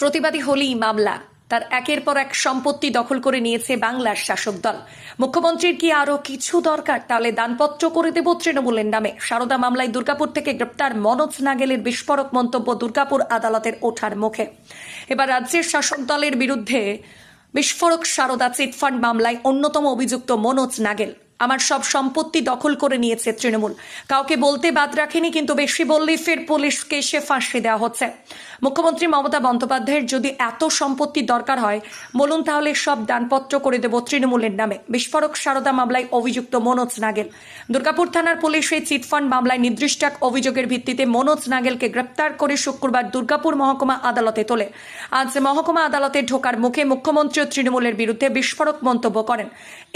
প্রতিবাদী হলেই মামলা। তার একের পর এক সম্পত্তি দখল করে নিয়েছে বাংলার শাসক দল। মুখ্যমন্ত্রীর কি আরও কিছু দরকার? তাহলে দানপত্র করে দেব তৃণমূলের নামে। সারদা মামলায় দুর্গাপুর থেকে গ্রেপ্তার মনোজ নাগেলের বিস্ফোরক মন্তব্য দুর্গাপুর আদালতের ওঠার মুখে। এবার রাজ্যের শাসক দলের বিরুদ্ধে বিস্ফোরক সারদা চিটফান্ড মামলায় অন্যতম অভিযুক্ত মনোজ নাগেল। আমার সব সম্পত্তি দখল করে নিয়েছে তৃণমূল। কাউকে বলতে বাদ রাখেনি, কিন্তু বেশি বললেই ফের পুলিশকে সে ফাঁসি দেওয়া হচ্ছে। মুখ্যমন্ত্রী মমতা বন্দ্যোপাধ্যায়ের যদি এত সম্পত্তি দরকার হয়, বলুন তাহলে সব দানপত্র করে দেব তৃণমূলের নামে। বিস্ফোরক সারদা মামলায় অভিযুক্ত মনোজ নাগেল। দুর্গাপুর থানার পুলিশ এই চিটফান্ড মামলায় নির্দিষ্ট এক অভিযোগের ভিত্তিতে মনোজ নাগেলকে গ্রেপ্তার করে শুক্রবার দুর্গাপুর মহকুমা আদালতে তোলে। আজ মহকুমা আদালতে ঢোকার মুখে মুখ্যমন্ত্রী ও তৃণমূলের বিরুদ্ধে বিস্ফোরক মন্তব্য করেন।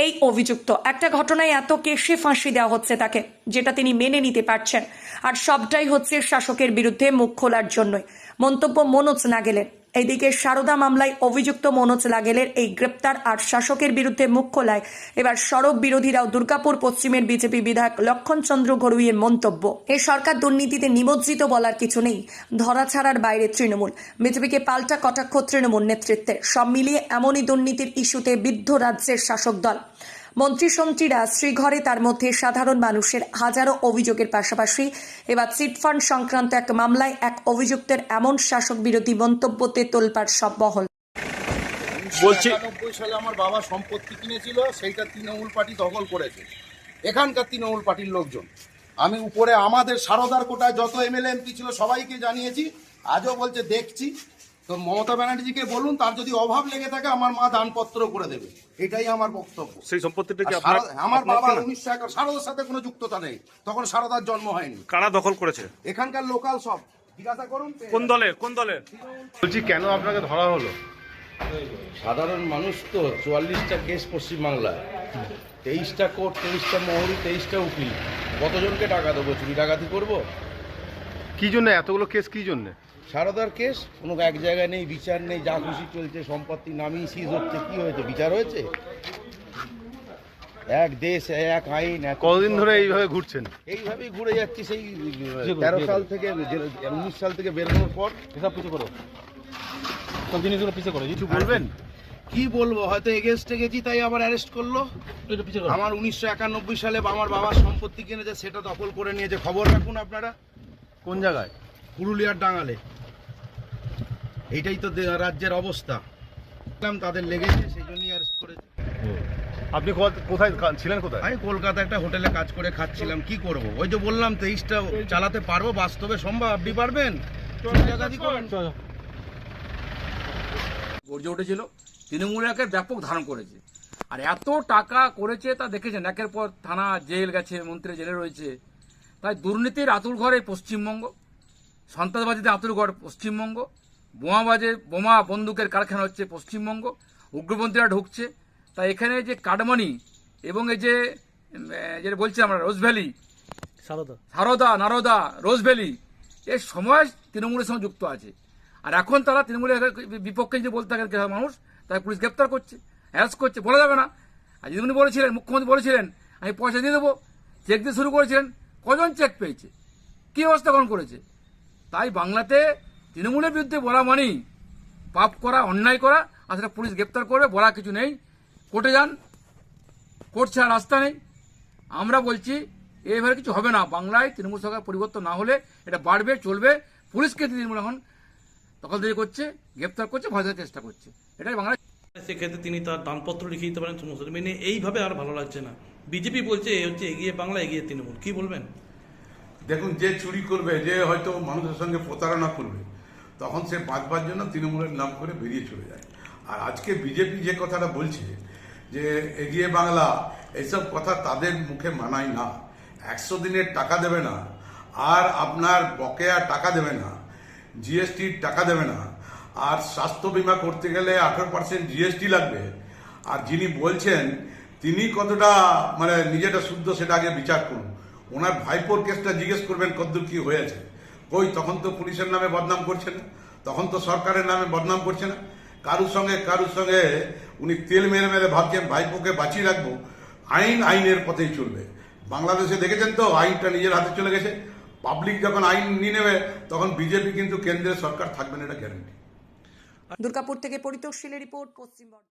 এই অভিযুক্ত। একটা ঘটনায় এত কেশে ফাঁসি দেওয়া হচ্ছে তাকে, যেটা তিনি মেনে নিতে পারছেন। আর সবটাই হচ্ছে শাসকের বিরুদ্ধে মুখ খোলার জন্যই। মন্তব্য মনোজ নাগেলের। এদিকে সারদা মামলায় অভিযুক্ত মনোজ লাগেলের এই গ্রেপ্তার আর শাসকের বিরুদ্ধে মুখ খোলায় এবার সড়ক বিরোধীরাও দুর্গাপুর পশ্চিমের বিজেপি বিধায়ক লক্ষণ চন্দ্র ঘড়ুইয়ের মন্তব্য। এ সরকার দুর্নীতিতে নিমজ্জিত বলার কিছু নেই। ধরা ছাড়ার বাইরে তৃণমূল। বিজেপিকে পাল্টা কটাক্ষ তৃণমূল নেতৃত্বে সব মিলিয়ে এমনই দুর্নীতির ইস্যুতে বিদ্ধ রাজ্যের শাসক দল। মন্ত্রীসন্ত্রীরা শ্রীঘরে তার মধ্যে সাধারণ মানুষের হাজারো অভিযোগের পাশাপাশি এবার চিটফান্ড সংক্রান্ত এক মামলায় এক অভিযুক্তের এমন শাসক বিরোধী মন্তব্যতে তোলপাড় সব মহল। বলছি সালে আমার বাবা সম্পত্তি কিনেছিল সেইটা তৃণমূল পার্টি দখল করেছে। এখানকার তৃণমূল পার্টির লোকজন। আমি উপরে আমাদের সারদার কোটায় যত এমএলএ এমপি ছিল সবাইকে জানিয়েছি আজও বলছে দেখছি। তো মমতা ব্যানার্জিকে বলুন তার যদি অভাব লেগে থাকে আমার মা দানপত্র করে দেবে। এটাই আমার বক্তব্য। সেই সম্পত্তিটা কি আপনার আমার বাবা কেনা? উনিশশো এগারো সারদার সাথে কোনো যুক্ততা নেই। তখন সারদার জন্ম হয়নি। কারা দখল করেছে? এখানকার লোকাল সব। জিজ্ঞাসা করুন কোন দলে? কোন দলে? বলছি কেন আপনাকে ধরা হলো? সাধারণ মানুষ তো চুয়াল্লিশটা কেস পশ্চিমবাংলায়। তেইশটা কোর্ট তেইশটা মহরি তেইশটা উকিল। কতজনকে টাকা দেবো? চুরি ডাকাতি করব? কি জন্য? এতগুলো কেস কি জন্য? সারদার কেস? কোনো এক জায়গায় নেই বিচার নেই যা খুশি চলছে সম্পত্তি নামিয়ে সিজ হচ্ছে কি হয়েছে? বিচার হয়েছে? এক দেশ এক আইন এক কতদিন ধরে এইভাবে ঘুরছেন? এইভাবেই ঘুরে যাচ্ছি সেই তেরো সাল থেকে উনিশ সাল থেকে বেরোনোর পর হিসাব কিছু করো। সব জিনিসগুলো পিছিয়ে করো কিছু বলবেন? কি বলব হয়তো এগেনস্টে গেছি তাই আবার অ্যারেস্ট করল। একটু আমার উনিশশো একানব্বই সালে আমার বাবার সম্পত্তি কিনেছে সেটা দখল করে নিয়েছে। খবর রাখুন আপনারা। কোন জায়গায়? পুরুলিয়ার ডাঙালে এইটাই তো রাজ্যের অবস্থা। দেখলাম তাদের লেগেছে সেই জন্যই অ্যারেস্ট করেছে আপনি কোথায় ছিলেন কোথায়? আমি কলকাতা একটা হোটেলে কাজ করে খাচ্ছিলাম কি করব? ওই যে বললাম তেইশটা চালাতে পারব বাস্তবে সম্ভব আপনি পারবেন? গর্জে উঠেছিল। তৃণমূল একের ব্যাপক ধারণ করেছে। আর এত টাকা করেছে তা দেখেছেন? একের পর থানা জেল গেছে মন্ত্রী জেলে রয়েছে। তাই দুর্নীতির আতুল ঘরে পশ্চিমবঙ্গ সন্ত্রাসবাদীতে আতুল ঘর পশ্চিমবঙ্গ বোমাবাজে বোমা বন্দুকের কারখানা হচ্ছে পশ্চিমবঙ্গ উগ্রপন্থীরা ঢুকছে। তাই এখানে যে কাটমানি এবং এই যে যেটা বলছি আমরা Rose Valley Saradha. Saradha Narada Rose Valley এর সময় তৃণমূলের সঙ্গে যুক্ত আছে। আর এখন তারা তৃণমূলের বিপক্ষে যদি বলতে থাকেন কেউ মানুষ তাই পুলিশ গ্রেপ্তার করছে হ্যারাস করছে বলা যাবে না। আর যদি উনি বলেছিলেন মুখ্যমন্ত্রী বলেছিলেন আমি পয়সা দিয়ে দেবো চেক দিয়ে শুরু করেছিলেন কজন চেক পেয়েছে? কি অবস্থা গ্রহণ করেছে? তাই বাংলাতে তৃণমূলের বিরুদ্ধে বলা মানেই পাপ করা, অন্যায় করা, আর সেটা পুলিশ গ্রেপ্তার করবে বলা কিছু নেই। কোর্টে যান, কোর্ট ছাড়া রাস্তা নেই। আমরা বলছি এইভাবে কিছু হবে না। বাংলায় তৃণমূল সরকার পরিবর্তন না হলে এটা বাড়বে, চলবে। পুলিশকে তৃণমূল এখন দখলদারি করছে, গ্রেপ্তার করছে, ভয় দেওয়ার চেষ্টা করছে। এটাই বাংলায় সেক্ষেত্রে তিনি তার দানপত্র লিখে দিতে পারেন সমস্ত মেনে এইভাবে আর ভালো লাগছে না। বিজেপি বলছে হচ্ছে এগিয়ে বাংলা, এগিয়ে তৃণমূল। কি বলবেন? দেখুন, যে চুরি করবে, যে হয়তো মানুষের সঙ্গে প্রতারণা করবে, তখন সে বাঁচবার জন্য তৃণমূলের নাম করে বেরিয়ে চলে যায়। আর আজকে বিজেপি যে কথাটা বলছে, যে এগিয়ে বাংলা, এইসব কথা তাদের মুখে মানায় না। একশো দিনের টাকা দেবে না, আর আপনার বকেয়া টাকা দেবে না, জিএসটির টাকা দেবে না। আর স্বাস্থ্য বিমা করতে গেলে আঠেরো পার্সেন্ট জিএসটি লাগবে। আর যিনি বলছেন তিনি কতটা মানে নিজেটা শুদ্ধ সেটা আগে বিচার করুন। ওনার ভাইপোর কেসটা জিজ্ঞেস করবেন কদ্দূর কি হয়েছে। কই, তখন তো পুলিশের নামে বদনাম করছে না। তখন তো সরকারের নামে বদনাম করছে না। কারুর সঙ্গে কারুর সঙ্গে উনি তেল মেরে মেরে ভাবছেন, ভাইপোকে বাঁচিয়ে রাখব। আইন আইনের পথেই চলবে। বাংলাদেশে দেখেছেন তো, আইনটা নিজের হাতে চলে গেছে। পাবলিক যখন আইন নিয়ে নেবে, তখন বিজেপি কিন্তু কেন্দ্রের সরকার থাকবে না, এটা গ্যারান্টি দুর্গাপুর থেকে পরিতোষশীলের রিপোর্ট, পশ্চিম বর্ধমান।